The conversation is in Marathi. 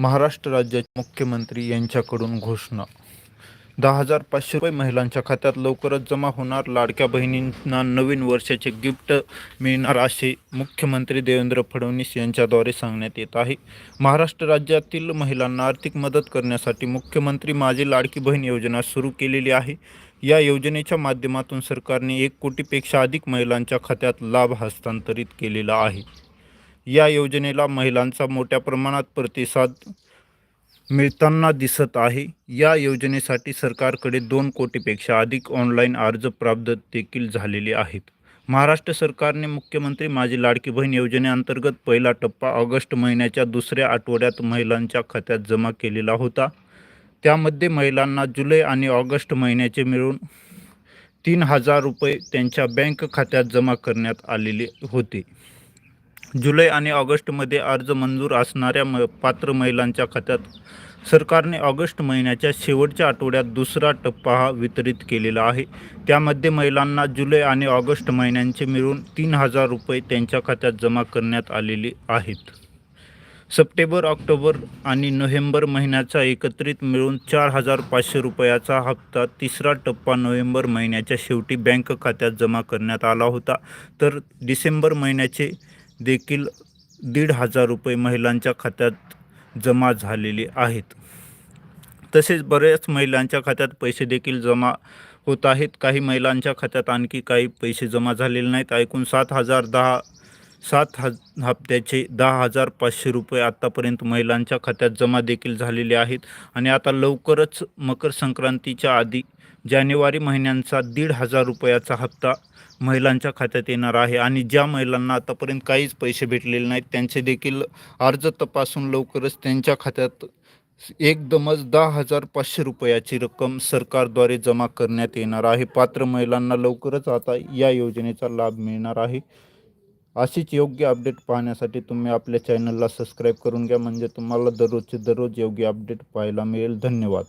महाराष्ट्र राज्याचे मुख्यमंत्री यांच्याकडून घोषणा. दहा हजार पाचशे रुपये महिलांच्या खात्यात लवकरच जमा होणार. लाडक्या बहिणींना नवीन वर्षाचे गिफ्ट मिळणार असे मुख्यमंत्री देवेंद्र फडणवीस यांच्याद्वारे सांगण्यात येत आहे. महाराष्ट्र राज्यातील महिलांना आर्थिक मदत करण्यासाठी मुख्यमंत्री माझी लाडकी बहीण योजना सुरू केलेली आहे. या योजनेच्या माध्यमातून सरकारने एक कोटीपेक्षा अधिक महिलांच्या खात्यात लाभ हस्तांतरित केलेला आहे. या योजनेला महिलांचा मोठ्या प्रमाणात प्रतिसाद मिळताना दिसत आहे. या योजनेसाठी सरकारकडे दोन कोटीपेक्षा अधिक ऑनलाईन अर्ज प्राप्त देखील झालेले आहेत. महाराष्ट्र सरकारने मुख्यमंत्री माझी लाडकी बहीण योजनेअंतर्गत पहिला टप्पा ऑगस्ट महिन्याच्या दुसऱ्या आठवड्यात महिलांच्या खात्यात जमा केलेला होता. त्यामध्ये महिलांना जुलै आणि ऑगस्ट महिन्याचे मिळून तीन हजार रुपये त्यांच्या बँक खात्यात जमा करण्यात आलेले होते. जुलै आणि ऑगस्टमध्ये अर्ज मंजूर असणाऱ्या म पात्र महिलांच्या खात्यात सरकारने ऑगस्ट महिन्याच्या शेवटच्या आठवड्यात दुसरा टप्पा हा वितरित केलेला आहे. त्यामध्ये महिलांना जुलै आणि ऑगस्ट महिन्यांचे मिळून तीन हजार रुपये त्यांच्या खात्यात जमा करण्यात आलेले आहेत. सप्टेंबर ऑक्टोबर आणि नोव्हेंबर महिन्याचा एकत्रित मिळून चार हजार पाचशे रुपयाचा हप्ता तिसरा टप्पा नोव्हेंबर महिन्याच्या शेवटी बँक खात्यात जमा करण्यात आला होता. तर डिसेंबर महिन्याचे देखील दीड हजार रुपये महिलांच्या खात्यात जमा झालेले आहेत. तसेच बऱ्याच महिलांच्या खात्यात पैसे देखील जमा होत आहेत. काही महिलांच्या खात्यात आणखी काही पैसे जमा झालेले नाहीत. ऐकून सात हजार दहा सात हज हप्त्याचे दहा हजार पाचशे रुपये आत्तापर्यंत महिलांच्या खात्यात जमा देखील झालेले आहेत. आणि आता लवकरच मकर संक्रांतीच्या आधी जानेवारी महिन्यांचा दीड हजार रुपयाचा हप्ता महिलांच्या खात्यात येणार आहे. आणि ज्या महिलांना आतापर्यंत काहीच पैसे भेटलेले नाहीत त्यांचे देखील अर्ज तपासून लवकरच त्यांच्या खात्यात एकदमच दहा हजार पाचशे रुपयाची रक्कम सरकारद्वारे जमा करण्यात येणार आहे. पात्र महिलांना लवकरच आता या योजनेचा लाभ मिळणार आहे. अशीच योग्य अपडेट पाहण्यासाठी तुम्ही आपल्या चॅनलला सबस्क्राईब करून घ्या. म्हणजे तुम्हाला दररोजचे दररोज योग्य अपडेट पाहायला मिळेल. धन्यवाद.